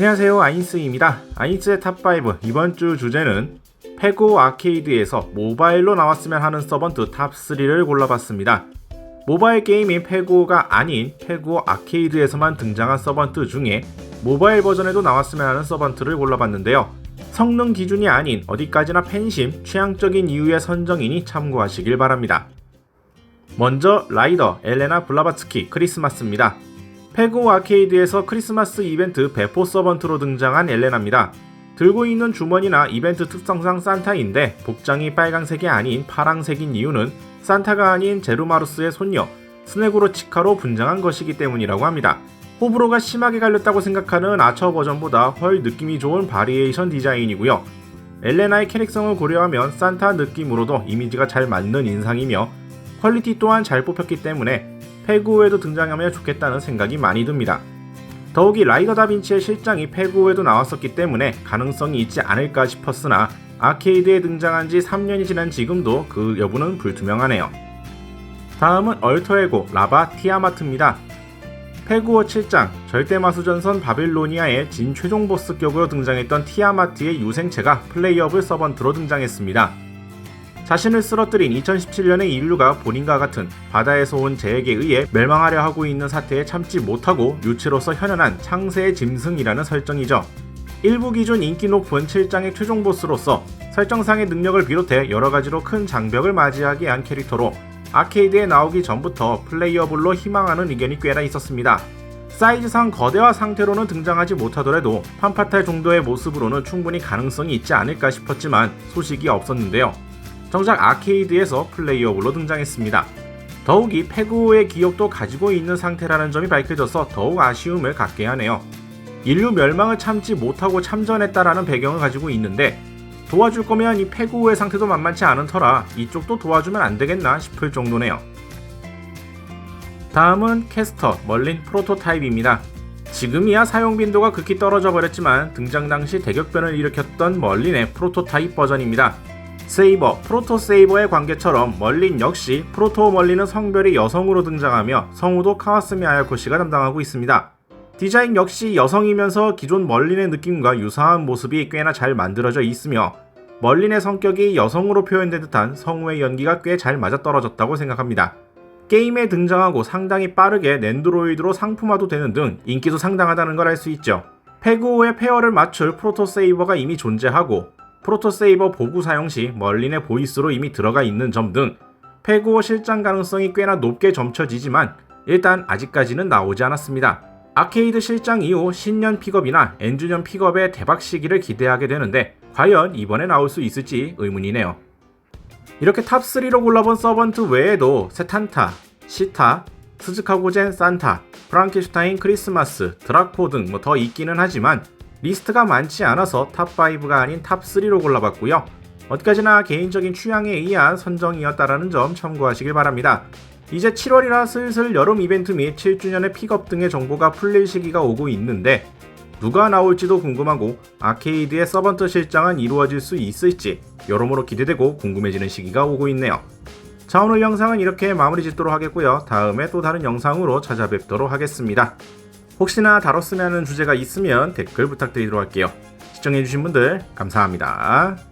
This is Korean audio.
안녕하세요 아인스입니다. 아인스의 탑5 이번 주 주제는 페고 아케이드에서 모바일로 나왔으면 하는 서번트 탑3를 골라봤습니다. 모바일 게임인 페고가 아닌 페고 아케이드에서만 등장한 서번트 중에 모바일 버전에도 나왔으면 하는 서번트를 골라봤는데요. 성능 기준이 아닌 어디까지나 팬심, 취향적인 이유의 선정이니 참고하시길 바랍니다. 먼저 라이더 엘레나 블라바츠키 크리스마스입니다. 페고 아케이드에서 크리스마스 이벤트 배포 서번트로 등장한 엘레나입니다. 들고 있는 주머니나 이벤트 특성상 산타인데 복장이 빨강색이 아닌 파랑색인 이유는 산타가 아닌 제루마루스의 손녀 스네구로 치카로 분장한 것이기 때문이라고 합니다. 호불호가 심하게 갈렸다고 생각하는 아처 버전보다 훨 느낌이 좋은 바리에이션 디자인이고요. 엘레나의 캐릭성을 고려하면 산타 느낌으로도 이미지가 잘 맞는 인상이며 퀄리티 또한 잘 뽑혔기 때문에 페구에도 등장하면 좋겠다는 생각이 많이 듭니다. 더욱이 라이더 다빈치의 실장이 페구에도 나왔었기 때문에 가능성이 있지 않을까 싶었으나 아케이드에 등장한 지 3년이 지난 지금도 그 여부는 불투명하네요. 다음은 얼터에고 라바 티아마트입니다. 페구어 7장 절대마수전선 바빌로니아의 진 최종 보스격으로 등장했던 티아마트의 유생체가 플레이어블 서번트로 등장했습니다. 자신을 쓰러뜨린 2017년의 인류가 본인과 같은 바다에서 온 재에게 의해 멸망하려 하고 있는 사태에 참지 못하고 유체로서 현현한 창세의 짐승이라는 설정이죠. 일부 기준 인기 높은 7장의 최종 보스로서 설정상의 능력을 비롯해 여러 가지로 큰 장벽을 맞이하게 한 캐릭터로 아케이드에 나오기 전부터 플레이어블로 희망하는 의견이 꽤나 있었습니다. 사이즈상 거대화 상태로는 등장하지 못하더라도 판파탈 정도의 모습으로는 충분히 가능성이 있지 않을까 싶었지만 소식이 없었는데요. 정작 아케이드에서 플레이어블로 등장했습니다. 더욱이 페구의 기억도 가지고 있는 상태라는 점이 밝혀져서 더욱 아쉬움을 갖게 하네요. 인류 멸망을 참지 못하고 참전했다라는 배경을 가지고 있는데 도와줄 거면 이 페구의 상태도 만만치 않은 터라 이쪽도 도와주면 안 되겠나 싶을 정도네요. 다음은 캐스터 멀린 프로토타입입니다. 지금이야 사용 빈도가 극히 떨어져 버렸지만 등장 당시 대격변을 일으켰던 멀린의 프로토타입 버전입니다. 세이버, 프로토 세이버의 관계처럼 멀린 역시 프로토 멀린은 성별이 여성으로 등장하며 성우도 카와스미 아야코 씨가 담당하고 있습니다. 디자인 역시 여성이면서 기존 멀린의 느낌과 유사한 모습이 꽤나 잘 만들어져 있으며 멀린의 성격이 여성으로 표현된 듯한 성우의 연기가 꽤 잘 맞아떨어졌다고 생각합니다. 게임에 등장하고 상당히 빠르게 낸드로이드로 상품화도 되는 등 인기도 상당하다는 걸 알 수 있죠. 페그오의 페어를 맞출 프로토 세이버가 이미 존재하고 프로토 세이버 보구 사용 시 멀린의 보이스로 이미 들어가 있는 점 등 페그오 실장 가능성이 꽤나 높게 점쳐지지만 일단 아직까지는 나오지 않았습니다. 아케이드 실장 이후 신년 픽업이나 엔주년 픽업의 대박 시기를 기대하게 되는데 과연 이번에 나올 수 있을지 의문이네요. 이렇게 탑3로 골라본 서번트 외에도 세탄타, 시타, 스즈카고젠 산타, 프랑켄슈타인 크리스마스, 드라코 등 뭐 더 있기는 하지만 리스트가 많지 않아서 탑5가 아닌 탑3로 골라봤고요. 어디까지나 개인적인 취향에 의한 선정이었다라는 점 참고하시길 바랍니다. 이제 7월이라 슬슬 여름 이벤트 및 7주년의 픽업 등의 정보가 풀릴 시기가 오고 있는데 누가 나올지도 궁금하고 아케이드의 서번트 실장은 이루어질 수 있을지 여러모로 기대되고 궁금해지는 시기가 오고 있네요. 자 오늘 영상은 이렇게 마무리 짓도록 하겠고요. 다음에 또 다른 영상으로 찾아뵙도록 하겠습니다. 혹시나 다뤘으면 하는 주제가 있으면 댓글 부탁드리도록 할게요. 시청해주신 분들 감사합니다.